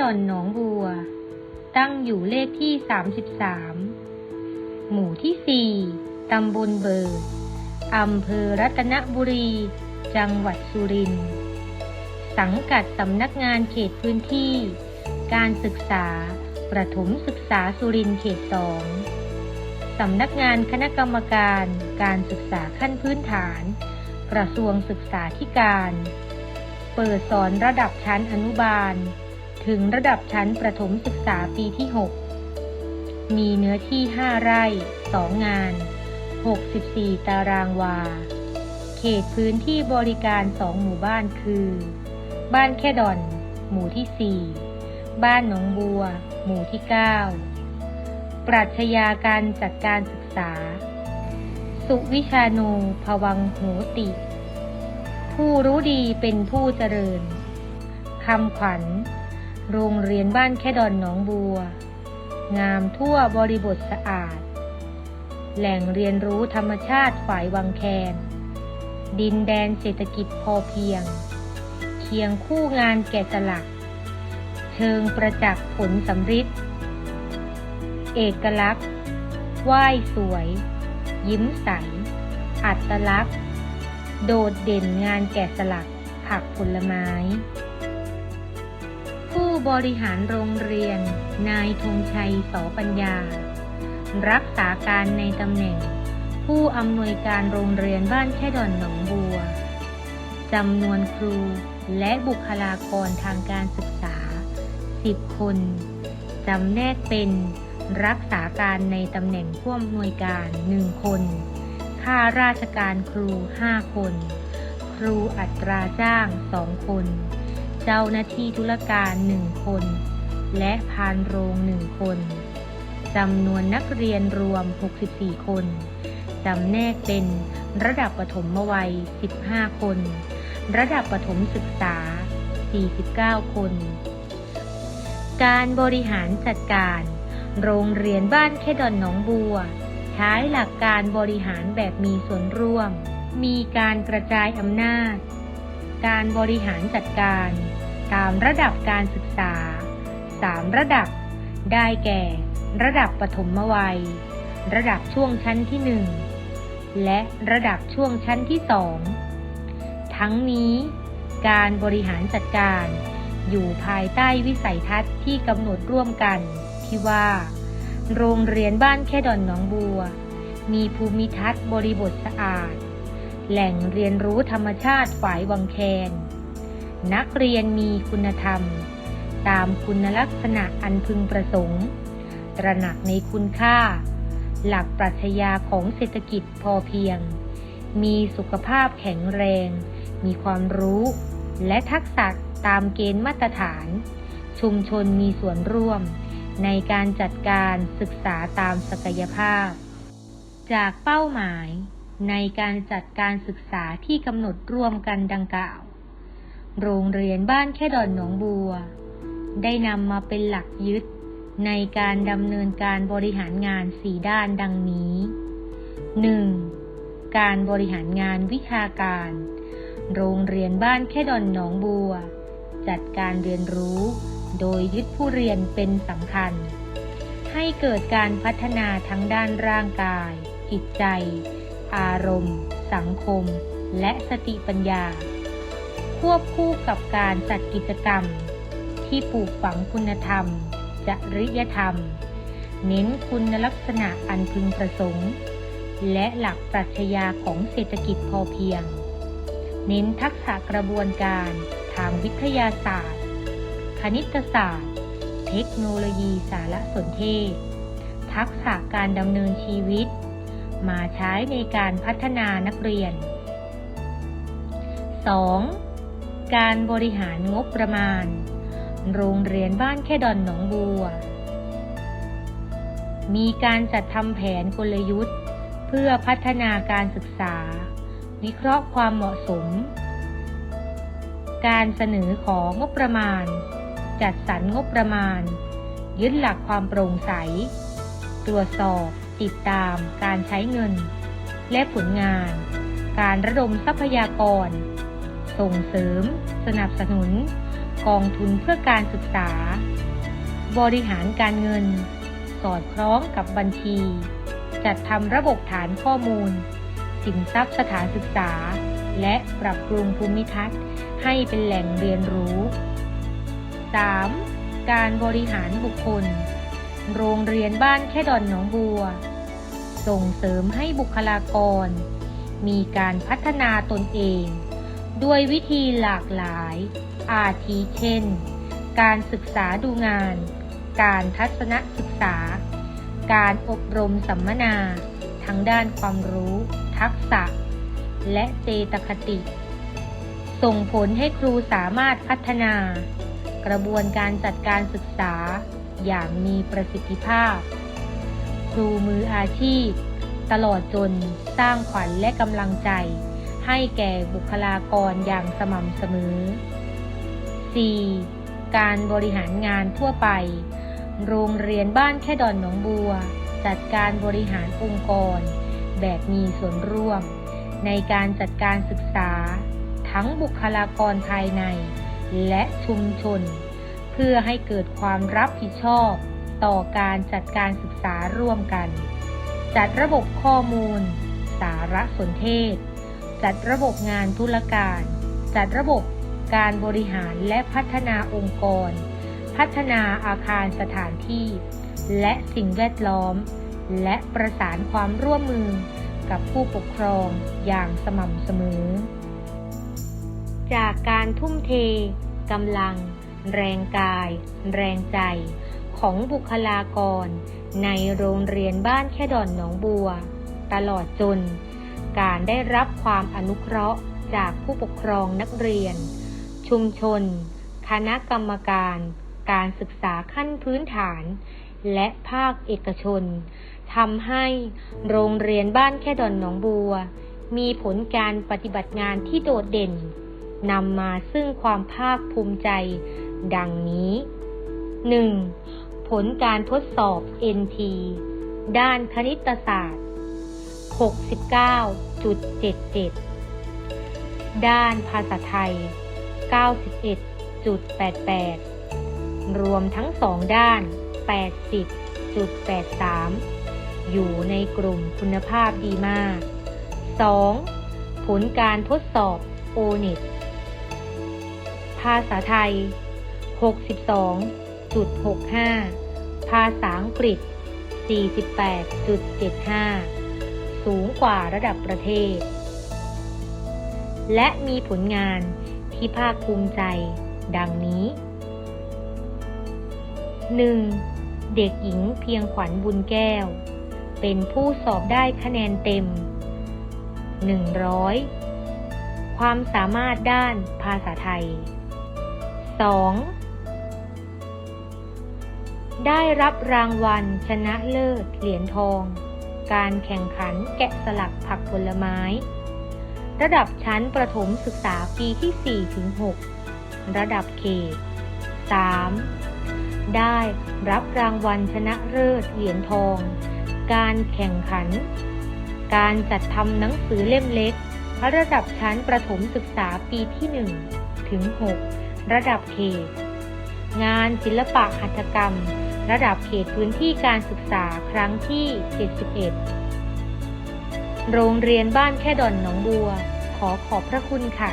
ดอนหนองบัว ตั้งอยู่เลขที่ 33 หมู่ที่ 4 ตำบลเบิร์อำเภอรัตนบุรี จังหวัดสุรินทร์สังกัดสำนักงานเขตพื้นที่ การศึกษา ประถมศึกษาสุรินทร์เขตสองสำนักงานคณะกรรมการการศึกษาขั้นพื้นฐาน กระทรวงศึกษาธิการ เปิดสอนระดับชั้นอนุบาล ถึงระดับชั้นประถมศึกษาปีที่ 6 มีเนื้อที่ 5 ไร่ 2 งาน 64 ตารางวา เขตพื้นที่บริการ 2 หมู่บ้านคือ บ้านแค่ดอน หมู่ที่ 4 บ้านหนองบัว หมู่ที่ 9 ปรัชญาการจัดการศึกษา สุวิชาโนภวังโหติ ผู้รู้ดีเป็นผู้เจริญคำขวัญ โรงเรียนบ้านแค่ดอนหนองบัว งามทั่วบริบทสะอาด แหล่งเรียนรู้ธรรมชาติฝ่ายวังแคน ดินแดนเศรษฐกิจพอเพียง เคียงคู่งานแกะสลัก เชิงประจักษ์ผลสำริดเอกลักษณ์ไหว้สวย ยิ้มใส อัตลักษณ์ โดดเด่นงานแกะสลักผักผลไม้ บริหารโรงเรียน นายธงชัยสปัญญา รักษาการในตำแหน่ง ผู้อำนวยการโรงเรียนบ้านแค่ดอนหนองบัวจำนวนครูและบุคลากรทางการศึกษา 10 คนจำแนกเป็นรักษาการในตำแหน่งผู้อำนวยการ 1 คน ข้าราชการครู 5 คน ครูอัตราจ้าง 2 คน เจ้าหน้าที่ธุรการ1คน และพานโรง1คนจำนวนนักเรียนรวม 64 คนจำแนกเป็นระดับปฐมวัย 15 คน ระดับประถมศึกษา 49 คน การบริหารจัดการ โรงเรียนบ้านแค่ดอนหนองบัว ใช้หลักการบริหารแบบมีส่วนร่วม มีการกระจายอำนาจ การบริหารจัดการ ตามระดับการศึกษา 3 ระดับ ได้แก่ ระดับปฐมวัย ระดับช่วงชั้นที่ 1 และระดับช่วงชั้นที่ 2 ทั้งนี้ การบริหารจัดการ อยู่ภายใต้วิสัยทัศน์ที่กำหนดร่วมกัน ที่ว่า โรงเรียนบ้านแค่ดอนหนองบัว มีภูมิทัศน์บริบทสะอาด แหล่งเรียนรู้ธรรมชาติฝ่ายวังแคน นักเรียนมีคุณธรรม ตามคุณลักษณะอันพึงประสงค์ ตระหนักในคุณค่า หลักปรัชญาของเศรษฐกิจพอเพียง มีสุขภาพแข็งแรง มีความรู้ และทักษะตามเกณฑ์มาตรฐาน ชุมชนมีส่วนร่วม ในการจัดการศึกษาตามศักยภาพ จากเป้าหมายในการจัดการศึกษาที่กำหนดร่วมกันดังกล่าว โรงเรียนบ้านแค่ดอนหนองบัว ได้นำมาเป็นหลักยึดในการดำเนินการบริหารงานสี่ด้านดังนี้ 1. การบริหารงานวิชาการ โรงเรียนบ้านแค่ดอนหนองบัว จัดการเรียนรู้โดยยึดผู้เรียนเป็นสำคัญ ให้เกิดการพัฒนาทั้งด้านร่างกาย จิตใจ อารมณ์ สังคม และสติปัญญา ควบคู่กับการจัดกิจกรรม ที่ปลูกฝังคุณธรรม จริยธรรม เน้นคุณลักษณะอันพึงประสงค์ และหลักปรัชญาของเศรษฐกิจพอเพียง เน้นทักษะกระบวนการทางวิทยาศาสตร์ คณิตศาสตร์ เทคโนโลยีสารสนเทศ ทักษะการดำเนินชีวิต มาใช้ในการพัฒนานักเรียน 2. การบริหารงบประมาณ โรงเรียนบ้านแค่ดอนหนองบัว มีการจัดทำแผนกลยุทธ์ เพื่อพัฒนาการศึกษา วิเคราะห์ความเหมาะสม การเสนอของงบประมาณ จัดสรรงบประมาณ ยึดหลักความโปร่งใส ตรวจสอบ ติดตาม การใช้เงิน และผลงาน การระดมทรัพยากร ส่งเสริม สนับสนุน กองทุนเพื่อการศึกษา บริหารการเงิน สอดคล้องกับบัญชี จัดทำระบบฐานข้อมูล สินทรัพย์สถานศึกษา และปรับปรุงภูมิทัศน์ให้เป็นแหล่งเรียนรู้ 3. การบริหารบุคคล โรงเรียนบ้านแค่ดอนหนองบัว ส่งเสริมให้บุคลากร มีการพัฒนาตนเอง ด้วยวิธีหลากหลาย อาทิเช่น การศึกษาดูงาน การทัศนศึกษา การอบรมสัมมนาทั้งด้านความรู้ ทักษะ และเจตคติ ส่งผลให้ครูสามารถพัฒนา กระบวนการจัดการศึกษาอย่างมีประสิทธิภาพ ครูมืออาชีพ ตลอดจนสร้างขวัญและกำลังใจ ให้แก่บุคลากรอย่างสม่ำเสมอ 4. การบริหารงานทั่วไป โรงเรียนบ้านแค่ดอนหนองบัว จัดการบริหารองค์กร แบบมีส่วนร่วม ในการจัดการศึกษา ทั้งบุคลากรภายใน และชุมชน เพื่อให้เกิดความรับผิดชอบ ต่อการจัดการศึกษาร่วมกัน จัดระบบข้อมูล สารสนเทศ จัดระบบงานธุรการ จัดระบบการบริหารและพัฒนาองค์กร พัฒนาอาคารสถานที่ และสิ่งแวดล้อม และประสานความร่วมมือกับผู้ปกครองอย่างสม่ำเสมอ จากการทุ่มเทกำลัง แรงกาย แรงใจ ของบุคลากร ในโรงเรียนบ้านแค่ดอนหนองบัว ตลอดจน การได้รับความอนุเคราะห์จากผู้ปกครองนักเรียน ชุมชน คณะกรรมการ การศึกษาขั้นพื้นฐาน และภาคเอกชนทำให้โรงเรียนบ้านแค่ดอนหนองบัว มีผลการปฏิบัติงานที่โดดเด่นนำมาซึ่งความภาคภูมิใจดังนี้ 1. ผลการทดสอบ NT ด้านคณิตศาสตร์ 69.77 ด้านภาษาไทย 91.88 รวมทั้งสองด้าน 80.83 อยู่ในกลุ่มคุณภาพดีมาก 2. ผลการทดสอบ ONET ภาษาไทย 62.65 ภาษาอังกฤษ 48.75 สูงกว่าระดับประเทศ และมีผลงานที่ภาคภูมิใจ ดังนี้ 1. เด็กหญิงเพียงขวัญบุญแก้ว เป็นผู้สอบได้คะแนนเต็ม 100 ความสามารถด้านภาษาไทย 2. ได้รับรางวัลชนะเลิศเหรียญทอง การแข่งขันแกะสลักผักผลไม้ ระดับชั้นประถมศึกษาปีที่ 4 ถึง 6 ระดับเขต 3. ได้รับรางวัลชนะเลิศเหรียญทอง การแข่งขัน การจัดทำหนังสือเล่มเล็ก ระดับชั้นประถมศึกษาปีที่ 1 ถึง 6 ระดับเขต งานศิลปะหัตถกรรม ระดับเขตพื้นที่การศึกษาครั้งที่ 71 โรงเรียนบ้านแค่ดอนหนองบัว ขอขอบพระคุณค่ะ